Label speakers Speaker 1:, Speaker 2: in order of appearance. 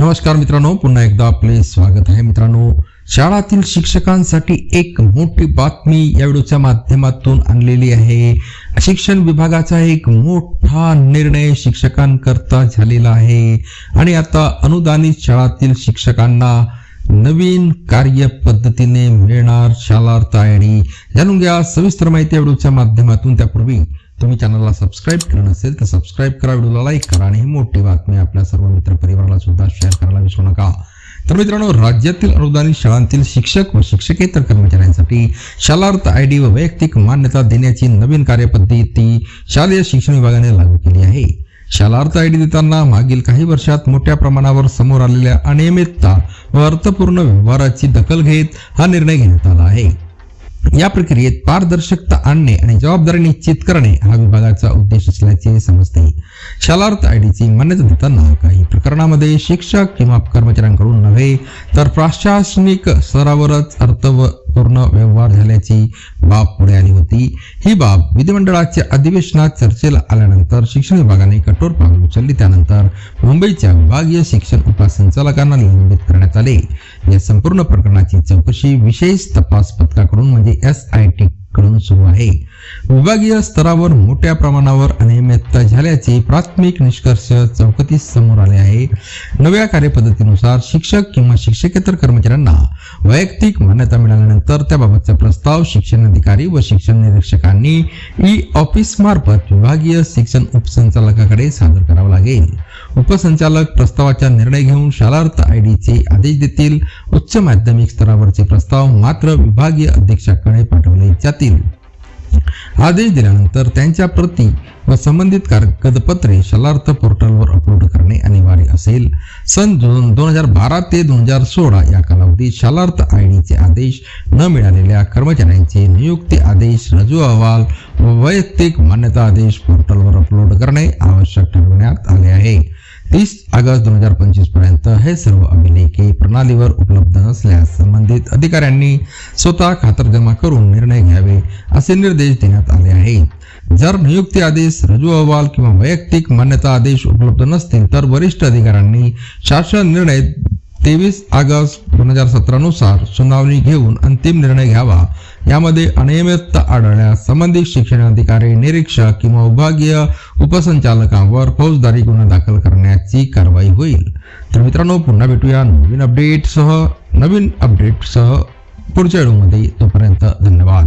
Speaker 1: नमस्कार मित्रांनो पुन्हा एकदा आपले स्वागत आहे. मित्रांनो शाळातील शिक्षकांसाठी एक मोठी बातमी या व्हिडिओच्या माध्यमातून आणलेली आहे. शिक्षण विभागाचा एक मोठा निर्णय शिक्षकांकरता झालेला आहे. आणि आता अनुदानित शाळातील शिक्षकांना नवीन कार्य पद्धतीने मिळणार शालार्थ तयारी जाणून घ्या सविस्तर माहिती या व्हिडिओच्या माध्यमातून. त्यापूर्वी तुम्ही चॅनलला सबस्क्राईब केलं नसेल तर सबस्क्राईब करा व्हिडिओला लाईक करा आणि ही मोठी बातमी आपल्या सर्व मित्र परिवाराला सुद्धा शेअर करायला विसरू नका. तर मित्रांनो राज्यातील अनुदानित शाळांतील शिक्षक व शिक्षकेतर कर्मचाऱ्यांसाठी शालार्थ आय डी व वैयक्तिक मान्यता देण्याची नवीन कार्यपद्धती शालेय शिक्षण विभागाने लागू केली आहे. शालार्थ आय डी देताना मागील काही वर्षात मोठ्या प्रमाणावर समोर आलेल्या अनियमितता व अर्थपूर्ण व्यवहाराची दखल घेत हा निर्णय घेण्यात आला आहे. या प्रक्रियेत पारदर्शकता आणणे आणि जबाबदारी निश्चित करणे हा विभागाचा उद्देश असल्याचे समजते. शालार्थ आयडीची मान्यता देताना काही प्रकरणामध्ये शिक्षक किंवा कर्मचाऱ्यांकडून नव्हे तर प्रशासनिक स्तरावरच पूर्ण व्यवहार झाल्याची बाब पुढे आली होती. ही बाब विधिमंडळाच्या अधिवेशनात चर्चेला आल्यानंतर शिक्षण विभागाने कठोर पावले उचलली. त्यानंतर मुंबईच्या विभागीय शिक्षण उपसंचालकांना निलंबित करण्यात आले. या संपूर्ण प्रकरणाची चौकशी विशेष तपास पथकाकडून म्हणजे एस आय टी कडून सुरू आहे. विभागीय स्तरावर मोठ्या प्रमाणावर अनियमितता झाल्याचे प्राथमिक निष्कर्ष चौकटीस समोर आले आहे. नव्या कार्यपद्धतीनुसार शिक्षक किंवा शिक्षकेतर कर्मचाऱ्यांना वैयक्तिक मान्यता मिळाल्यानंतर त्याबाबतचा प्रस्ताव शिक्षण अधिकारी व शिक्षण निरीक्षकांनी ई ऑफिस मार्फत विभागीय शिक्षण उपसंचालकाकडे सादर करावा लागेल. उपसंचालक प्रस्तावाचा निर्णय घेऊन शालार्थ आय डीचे आदेश देतील. उच्च माध्यमिक स्तरावरचे प्रस्ताव मात्र विभागीय अध्यक्षाकडे पाठवले जातील आदेश दिल्यानंतर त्यांच्या प्रती व संबंधित कागदपत्रे शलार्थ पोर्टलवर अपलोड करणे अनिवार्य असेल. सन दोन दोन हजार बारा ते दोन हजार सोळा या कालावधीत शलार्थ आय डीचे आदेश न मिळालेल्या कर्मचाऱ्यांचे नियुक्ती आदेश रजू अहवाल व वैयक्तिक मान्यता आदेश पोर्टलवर अपलोड करणे आवश्यक ठरवण्यात आले आहे. तीस ऑगस्ट दोन हजार पंचवीसपर्यंत हे सर्व अभिलेखे प्रणालीवर उपलब्ध असल्यास संबंधित अधिकाऱ्यांनी स्वतः खातरजमा करून निर्णय घ्यावे असे निर्देश देण्यात आले आहेत. जर नियुक्ती आदेश रजू अहवाल किंवा वैयक्तिक मान्यता आदेश उपलब्ध नसतील तर वरिष्ठ अधिकाऱ्यांनी शासन निर्णय तेवीस ऑगस्ट दोन हजार सतरानुसार सुनावणी घेऊन अंतिम निर्णय घ्यावा. यामध्ये अनियमितता आढळल्यास संबंधित शिक्षण अधिकारी निरीक्षक किंवा विभागीय उपसंचालकांवर फौजदारी गुन्हा दाखल करण्याची कारवाई होईल. तर मित्रांनो पुन्हा भेटूया नवीन अपडेटसह नवीन अपडेटसह पुढच्या व्हिडिओमध्ये. तोपर्यंत धन्यवाद.